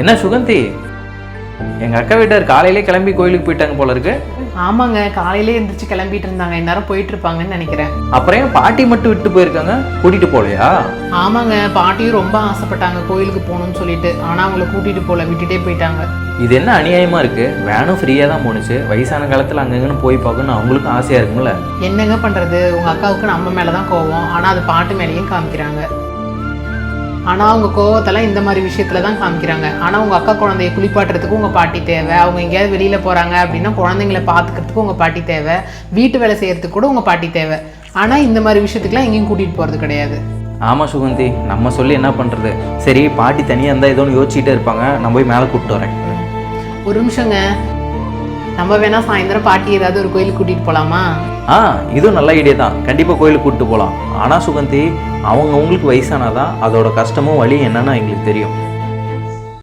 என்ன சுகந்தி? எங்க அக்கா வீட்டார் காலையிலே கிளம்பி கோயிலுக்கு போயிட்டாங்க போல இருக்கு. ஆமாங்க காலையிலே எந்திரிச்சு கிளம்பிட்டு இருந்தாங்க. இந்நேரம் போயிட்டு இருப்பாங்கன்னு நினைக்கிறேன். அப்புறம் ஏன் பாட்டி மட்டும் விட்டு போயிருக்காங்க? கூட்டிட்டு போலையா ஆமாங்க பாட்டியும் ரொம்ப ஆசைப்பட்டாங்க கோயிலுக்கு போகணும்னு சொல்லிட்டு. ஆனா அவங்கள கூட்டிட்டு போல விட்டுட்டே போயிட்டாங்க. இது என்ன அநியாயமா இருக்கு? வேனும் ஃப்ரீயா தான் போணுச்சு. வயசான காலத்துல அங்கங்கன்னு போய் பார்க்கணும்னு அவங்களுக்கும் ஆசையா இருக்கும்ல. என்னங்க பண்றது? உங்க அக்காவுக்கு நம்ம மேலதான் கோவம். ஆனா அது பாட்டு மேலேயும் காமிக்கிறாங்க. ஆனா அவங்க கோவத்தெல்லாம் இந்த மாதிரி விஷயத்துல தான் காமிக்கிறாங்க. ஆனா உங்க அக்கா குழந்தைய குளிப்பாட்டுறதுக்கு உங்க பாட்டி தேவை. அவங்க எங்கேயாவது வெளியில போறாங்க அப்படின்னா குழந்தைங்களை பாத்துக்கிறதுக்கு உங்க பாட்டி தேவை. வீட்டு வேலை செய்யறதுக்கு கூட உங்க பாட்டி தேவை. ஆனா இந்த மாதிரி விஷயத்துக்குலாம் எங்கேயும் கூட்டிட்டு போறது கிடையாது. ஆமா சுகந்தி. நம்ம சொல்லி என்ன பண்றது? சரி பாட்டி தனியா இருந்தா ஏதோ ஒன்று யோசிச்சுட்டே இருப்பாங்க. நான் போய் மேலே கூப்பிட்டு வரேன். ஒரு நிமிஷங்க. நம்ம வேணா சாயந்தரம் பாட்டி ஏதாவது ஒரு கோயிலுக்கு கூட்டிட்டு போலாமா? ஆ இதுவும் நல்ல ஐடியா தான். கண்டிப்பாக கோயிலுக்கு கூப்பிட்டு போகலாம் ஆனால் சுகந்தி அவங்க உங்களுக்கு வயசானாதான் அதோட கஷ்டமும் வலி என்னன்னு எங்களுக்கு தெரியும்.